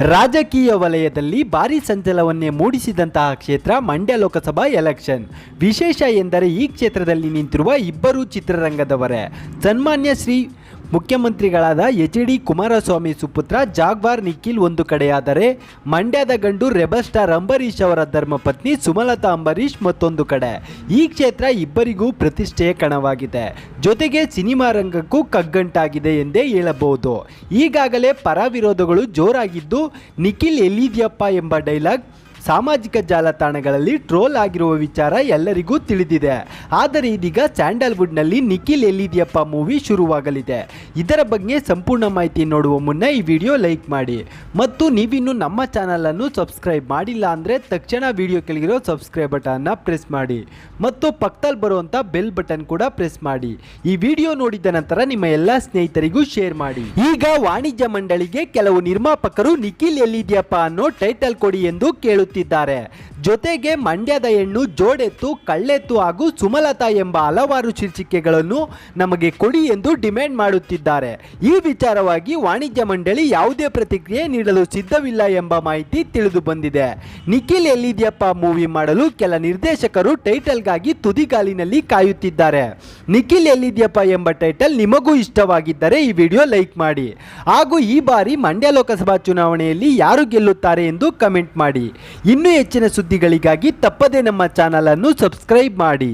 ರಾಜಕೀಯ ವಲಯದಲ್ಲಿ ಭಾರಿ ಸಂಚಲವನ್ನೇ ಮೂಡಿಸಿದಂತಹ ಕ್ಷೇತ್ರ ಮಂಡ್ಯ ಲೋಕಸಭಾ ಎಲೆಕ್ಷನ್. ವಿಶೇಷ ಎಂದರೆ ಈ ಕ್ಷೇತ್ರದಲ್ಲಿ ನಿಂತಿರುವ ಇಬ್ಬರು ಚಿತ್ರರಂಗದವರೇ. ಸನ್ಮಾನ್ಯ ಶ್ರೀ ಮುಖ್ಯಮಂತ್ರಿಗಳಾದ ಎಚ್ ಡಿ ಕುಮಾರಸ್ವಾಮಿ ಸುಪುತ್ರ, ಜಾಗ್ವಾರ್ ನಿಖಿಲ್ ಒಂದು ಕಡೆಯಾದರೆ ಮಂಡ್ಯದ ಗಂಡು ರೆಬಲ್ ಸ್ಟಾರ್ ಅಂಬರೀಷ್ ಅವರ ಧರ್ಮಪತ್ನಿ ಸುಮಲತಾ ಅಂಬರೀಷ್ ಮತ್ತೊಂದು ಕಡೆ. ಈ ಕ್ಷೇತ್ರ ಇಬ್ಬರಿಗೂ ಪ್ರತಿಷ್ಠೆಯ ಕಣವಾಗಿದೆ. ಜೊತೆಗೆ ಸಿನಿಮಾ ರಂಗಕ್ಕೂ ಕಗ್ಗಂಟಾಗಿದೆ ಎಂದೇ ಹೇಳಬಹುದು. ಈಗಾಗಲೇ ಪರ ವಿರೋಧಗಳು ಜೋರಾಗಿದ್ದು ನಿಖಿಲ್ ಎಲ್ಲಿದ್ಯಪ್ಪ ಎಂಬ ಡೈಲಾಗ್ ಸಾಮಾಜಿಕ ಜಾಲತಾಣಗಳಲ್ಲಿ ಟ್ರೋಲ್ ಆಗಿರುವ ವಿಚಾರ ಎಲ್ಲರಿಗೂ ತಿಳಿದಿದೆ. ಆದರೆ ಇದೀಗ ಸ್ಯಾಂಡಲ್ವುಡ್ನಲ್ಲಿ ನಿಖಿಲ್ ಎಲ್ಲಿದೆಯಪ್ಪ ಮೂವಿ ಶುರುವಾಗಲಿದೆ. ಇದರ ಬಗ್ಗೆ ಸಂಪೂರ್ಣ ಮಾಹಿತಿ ನೋಡುವ ಮುನ್ನ ಈ ವಿಡಿಯೋ ಲೈಕ್ ಮಾಡಿ. ಮತ್ತು ನೀವಿನ್ನು ನಮ್ಮ ಚಾನಲನ್ನು ಸಬ್ಸ್ಕ್ರೈಬ್ ಮಾಡಿಲ್ಲ ಅಂದರೆ ತಕ್ಷಣ ವಿಡಿಯೋ ಕೆಳಗಿರೋ ಸಬ್ಸ್ಕ್ರೈಬ್ ಬಟನ್ನ ಪ್ರೆಸ್ ಮಾಡಿ. ಮತ್ತು ಪಕ್ಕದಲ್ಲಿ ಬರುವಂಥ ಬೆಲ್ ಬಟನ್ ಕೂಡ ಪ್ರೆಸ್ ಮಾಡಿ. ಈ ವಿಡಿಯೋ ನೋಡಿದ ನಂತರ ನಿಮ್ಮ ಎಲ್ಲ ಸ್ನೇಹಿತರಿಗೂ ಶೇರ್ ಮಾಡಿ. ಈಗ ವಾಣಿಜ್ಯ ಮಂಡಳಿಗೆ ಕೆಲವು ನಿರ್ಮಾಪಕರು ನಿಖಿಲ್ ಎಲ್ಲಿದೆಯಪ್ಪ ಅನ್ನೋ ಟೈಟಲ್ ಕೊಡಿ ಎಂದು ಕೇಳುತ್ತಿದ್ದಾರೆ ಜೊತೆಗೆ ಮಂಡ್ಯದ ಹೆಣ್ಣು ಜೋಡೆತ್ತು, ಕಳ್ಳೆತ್ತು ಹಾಗೂ ಸುಮಲತಾ ಎಂಬ ಹಲವಾರು ಶೀರ್ಷಿಕೆಗಳನ್ನು ನಮಗೆ ಕೊಡಿ ಎಂದು ಡಿಮ್ಯಾಂಡ್ ಮಾಡುತ್ತಿದ್ದಾರೆ. ಈ ವಿಚಾರವಾಗಿ ವಾಣಿಜ್ಯ ಮಂಡಳಿ ಯಾವುದೇ ಪ್ರತಿಕ್ರಿಯೆ ನೀಡಲು ಸಿದ್ಧವಿಲ್ಲ ಎಂಬ ಮಾಹಿತಿ ತಿಳಿದು ಬಂದಿದೆ. ನಿಖಿಲ್ ಎಲ್ಲಿದ್ಯಪ್ಪ ಮೂವಿ ಮಾಡಲು ಕೆಲ ನಿರ್ದೇಶಕರು ಟೈಟಲ್ಗಾಗಿ ತುದಿಗಾಲಿನಲ್ಲಿ ಕಾಯುತ್ತಿದ್ದಾರೆ. ನಿಖಿಲ್ ಎಲ್ಲಿದ್ಯಪ್ಪ ಎಂಬ ಟೈಟಲ್ ನಿಮಗೂ ಇಷ್ಟವಾಗಿದ್ದರೆ ಈ ವಿಡಿಯೋ ಲೈಕ್ ಮಾಡಿ. ಹಾಗೂ ಈ ಬಾರಿ ಮಂಡ್ಯ ಲೋಕಸಭಾ ಚುನಾವಣೆಯಲ್ಲಿ ಯಾರು ಗೆಲ್ಲುತ್ತಾರೆ ಎಂದು ಕಮೆಂಟ್ ಮಾಡಿ. ಇನ್ನೂ ಹೆಚ್ಚಿನ ಸುದ್ದಿಗಳಿಗಾಗಿ ತಪ್ಪದೇ ನಮ್ಮ ಚಾನಲನ್ನು ಸಬ್ಸ್ಕ್ರೈಬ್ ಮಾಡಿ.